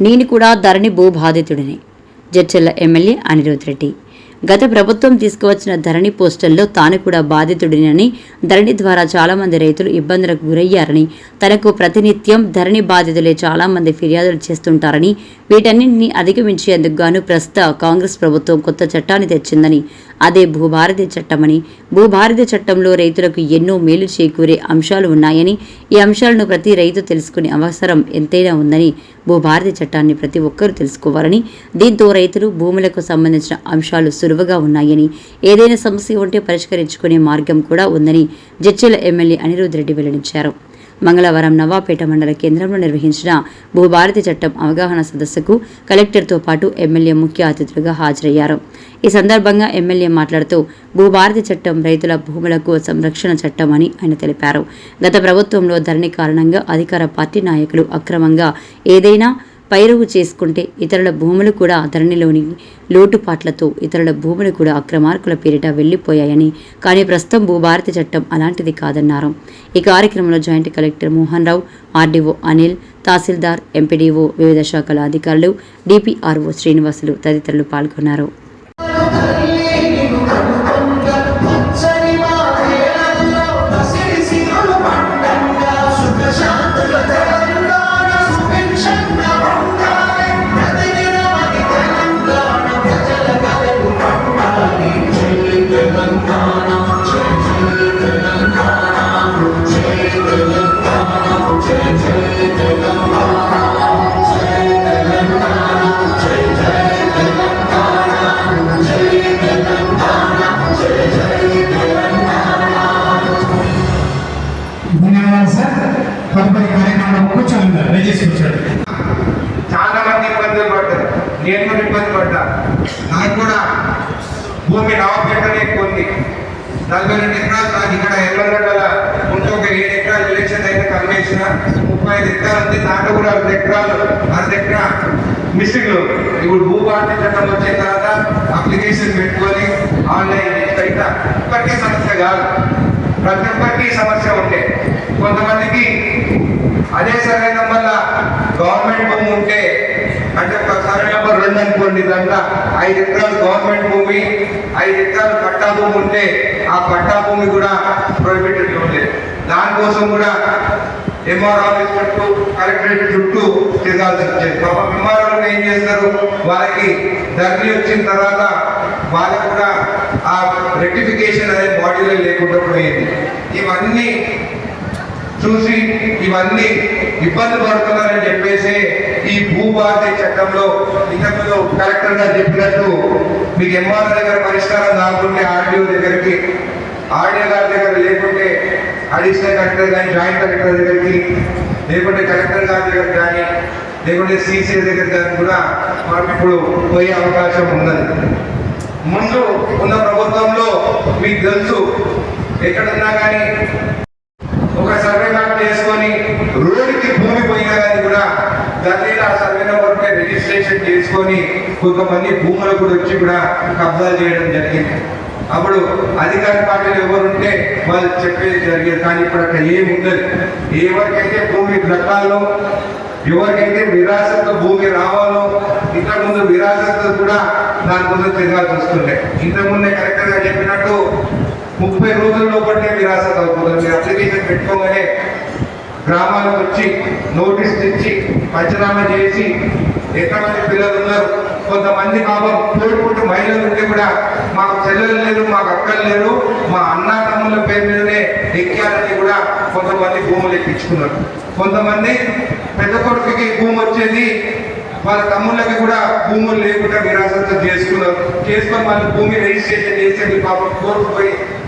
నేను కూడా ధరణి భూబాధితుడిని. జడ్చెల్ల ఎమ్మెల్యే అనిరుద్ రెడ్డి. గత ప్రభుత్వం తీసుకువచ్చిన ధరణి పోస్టల్లో తాను కూడా బాధితుడినని ధరణి ద్వారా చాలామంది రైతులు ఇబ్బందులకు గురయ్యారని తనకు ప్రతినిత్యం ధరణి బాధితులే చాలా మంది ఫిర్యాదులు చేస్తుంటారని వీటన్నింటినీ అధిగమించేందుకు గాను ప్రస్తుత కాంగ్రెస్ ప్రభుత్వం కొత్త చట్టాన్ని తెచ్చిందని అదే భూభారతి చట్టమని. భూభారతి చట్టంలో రైతులకు ఎన్నో మేలు చేకూరే అంశాలు ఉన్నాయని ఈ అంశాలను ప్రతి రైతు తెలుసుకునే అవసరం ఎంతైనా ఉందని భూభారతి చట్టాన్ని ప్రతి ఒక్కరూ తెలుసుకోవాలని దీంతో రైతులు భూములకు సంబంధించిన అంశాలు సులువుగా ఉన్నాయని ఏదైనా సమస్య ఉంటే పరిష్కరించుకునే మార్గం కూడా ఉందని జడ్చీల ఎమ్మెల్యే అనిరుద్ రెడ్డి వెల్లడించారు. మంగళవారం నవాపేట మండల కేంద్రంలో నిర్వహించిన భూభారతి చట్టం అవగాహన సదస్సుకు కలెక్టర్తో పాటు ఎమ్మెల్యే ముఖ్య అతిథులుగా హాజరయ్యారు. ఈ సందర్భంగా ఎమ్మెల్యే మాట్లాడుతూ భూభారతి చట్టం రైతుల భూములకు సంరక్షణ చట్టం అని ఆయన తెలిపారు. గత ప్రభుత్వంలో ధరణి కారణంగా అధికార పార్టీ నాయకులు అక్రమంగా ఏదైనా పైరువు చేసుకుంటే ఇతరుల భూములు కూడా ధరణిలోని లోటుపాట్లతో ఇతరుల భూములు కూడా అక్రమార్కుల పేరిట వెళ్ళిపోయాయని కానీ ప్రస్తుతం భూభారతి చట్టం అలాంటిది కాదన్నారు. ఈ కార్యక్రమంలో joint collector Mohan Rao RDO Anil tahsildar MPDO వివిధ శాఖల అధికారులు డిపిఆర్ఓ శ్రీనివాసులు తదితరులు పాల్గొన్నారు. ఆయన కూర్చొని కూర్చోండి దయచేసి చాలా మంది ఇబ్బందులు పడ్డారు. నేను కూడా ఇబ్బంది పడ్డా. నాకు కూడా భూమి నవపెట్టనే కొన్ని నలభై రెండు ఎకరాలు నాకు ఇక్కడ ఎల్లగడ్డల ఉంటే ఒక ఏడు ఎకరాలు ఎలక్షన్ అయితే కన్వేసిన ముప్పై ఐదు ఎకరాలు ఉంది. దాంట్లో కూడా అర్ధ ఎకరాలు అర్ధ ఎకరా మిస్సింగ్ ఇప్పుడు భూభారతి చట్టం వచ్చిన తర్వాత అప్లికేషన్ పెట్టుకొని ఆన్లైన్ ఇట్లా ఒక్కటే సమస్య కాదు. ప్రతి ఒక్కరికి సమస్య ఉంటే కొంతమందికి అదే సర్వే నెంబర్ల గవర్నమెంట్ భూమి ఉంటే అంటే ఒక సర్వే నెంబర్ రెండు అనుకోండి దాంట్లో ఐదు ఎకరాలు గవర్నమెంట్ భూమి ఐదు ఎకరాలు పట్టా భూమి ఉంటే ఆ పట్టా భూమి కూడా ప్రొహిబిటెడ్ ఉంది దానికోసం కూడా ఎంఆర్ ఆఫీస్ చుట్టూ కలెక్టరేట్ చుట్టూ తిరగాల్సి వచ్చేది. పాపం ఎంఆర్ఓలు ఏం చేస్తారు? వాళ్ళకి ధరణి వచ్చిన తర్వాత వాళ్ళకు కూడా ఆ రెక్టిఫికేషన్ అనే బాడీలో లేకుండా పోయింది. ఇవన్నీ చూసి ఇవన్నీ ఇబ్బంది పడుతున్నారని చెప్పేసి ఈ భూభారతి చట్టంలో ఇంతకుముందు కలెక్టర్ గారు చెప్పినట్టు మీకు ఎంఆర్ఓ దగ్గర పరిష్కారం కాకుంటే ఆర్డీఓ దగ్గరికి ఆర్డీఓ గారి దగ్గర లేకుంటే అడిషనల్ కలెక్టర్ కానీ జాయింట్ కలెక్టర్ దగ్గరికి లేకుంటే కలెక్టర్ గారి దగ్గర కానీ లేకుంటే సీసీ దగ్గర కానీ కూడా మనకు ఇప్పుడు పోయే అవకాశం ఉన్నది. ముందు ఉన్న ప్రభుత్వంలో మీకు తెలుసు ఎక్కడున్నా కానీ ఒక సర్వే కార్డు చేసుకొని రోడ్డుకి భూమి పోయినా కానీ కూడా దాన్ని ఆ సర్వే నెంబర్ రిజిస్ట్రేషన్ చేసుకొని కొంతమంది భూములు కూడా వచ్చి కూడా కబ్జాలు చేయడం జరిగింది. అప్పుడు అధికార పార్టీలు ఎవరుంటే వాళ్ళు చెప్పేది జరిగేది. కానీ ఇప్పుడు అక్కడ ఏమి ఉండదు. ఎవరికైతే భూమి దక్కాలో ఎవరికైతే విరాసత్ భూమి రావాలో ఇంతకుముందు విరాసత్ కూడా దాని ముందు తిరగాల్సి వస్తుండే. ఇంతకుముందే కరెక్ట్గా చెప్పినట్టు ముప్పై రోజుల్లో పట్టే విరాసత్ అవుతుంది మీరు అప్లికేషన్ పెట్టుకోగానే గ్రామాలకు వచ్చి నోటీస్ తెచ్చి పంచనామా చేసి ఎంతమంది పిల్లలు ఉన్నారు కొంతమంది పాపం తోడుపుట్టు మహిళలు ఉంటే కూడా మాకు చెల్లెలు లేరు మాకు అక్కలు లేరు మా అన్న తమ్ముల పేరు మీదనే ఎక్కాలని కూడా కొంతమంది భూములు ఎక్కించుకున్నారు కొంతమంది పెద్ద కొడుకుకి భూమి వచ్చేది వాళ్ళ తమ్ముళ్ళకి కూడా భూములు లేకుండా విరాసంతో చేసుకున్నారు. చేసుకొని వాళ్ళు భూమి రిజిస్ట్రేషన్ చేసేది పాపం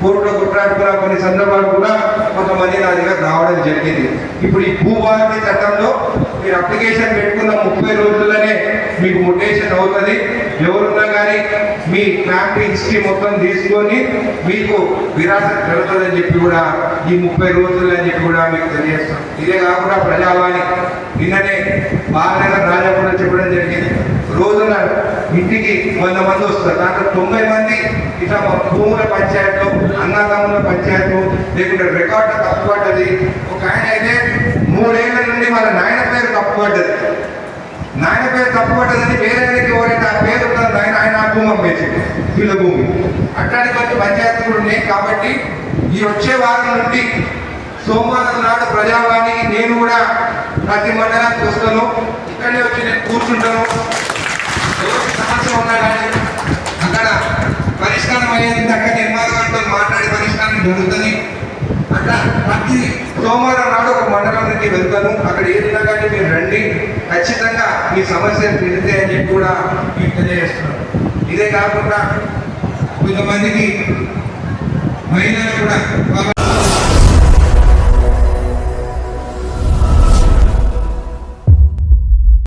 కోర్టు పోయి కోర్టులో కొట్లాడుకున్న కొన్ని సందర్భాలు కూడా కొంతమంది నా దగ్గర రావడం జరిగింది. ఇప్పుడు ఈ భూభారతి చట్టంలో మీరు అప్లికేషన్ పెట్టుకున్న ముప్పై రోజుల్లోనే మీకు మొటేషన్ అవుతుంది. ఎవరున్నా కానీ మీ ఫ్యామిలీ హిస్టరీ మొత్తం తీసుకొని మీకు విరాసత్ జరుగుతుందని చెప్పి కూడా ఈ ముప్పై రోజులు అని చెప్పి కూడా మీకు తెలియజేస్తాం. ఇదే కాకుండా ప్రజావాణి. నిన్ననే బాలనగర్ కూడా చెప్పడం జరిగింది. రోజున ఇంటికి వంద మంది వస్తారు. దాంట్లో తొంభై మంది ఇట్లా మా భూముల పంచాయతీలో అన్నదమ్ముల పంచాయతీలో లేకుంటే రికార్డు తప్పుపడ్డది. ఒక ఆయన అయితే మూడేళ్ళ నుండి మన నాయన పేరు తప్పుపడ్డది. నాయన పేరు తప్పుపడ్డదని వేరే ఆయనకి ఎవరైతే ఆ పేరు ఉంటుందో ఆయన ఆయన ఆ భూమి అమ్మేసింది వీళ్ళ భూమి. అట్లాంటి కొన్ని పంచాయతీలు ఉన్నాయి కాబట్టి ఈ వచ్చే వారం నుండి సోమవారం నాడు ప్రజావాణికి నేను కూడా ప్రతి మండలానికి వస్తాను. ఇక్కడనే వచ్చి నేను కూర్చుంటాను. ఉన్నా కానీ అక్కడ పరిష్కారం అయ్యేది అక్కడ నిర్మాణంతో మాట్లాడి పరిష్కారం జరుగుతుంది అట్లా ప్రతి సోమవారం నాడు ఒక మండలం నుంచి వెళ్తాను అక్కడ ఏదైనా కానీ మీరు రండి. ఖచ్చితంగా మీ సమస్యలు తెలితే అని చెప్పి కూడా మీకు తెలియజేస్తున్నాను ఇదే కాకుండా కొంతమందికి మహిళలు కూడా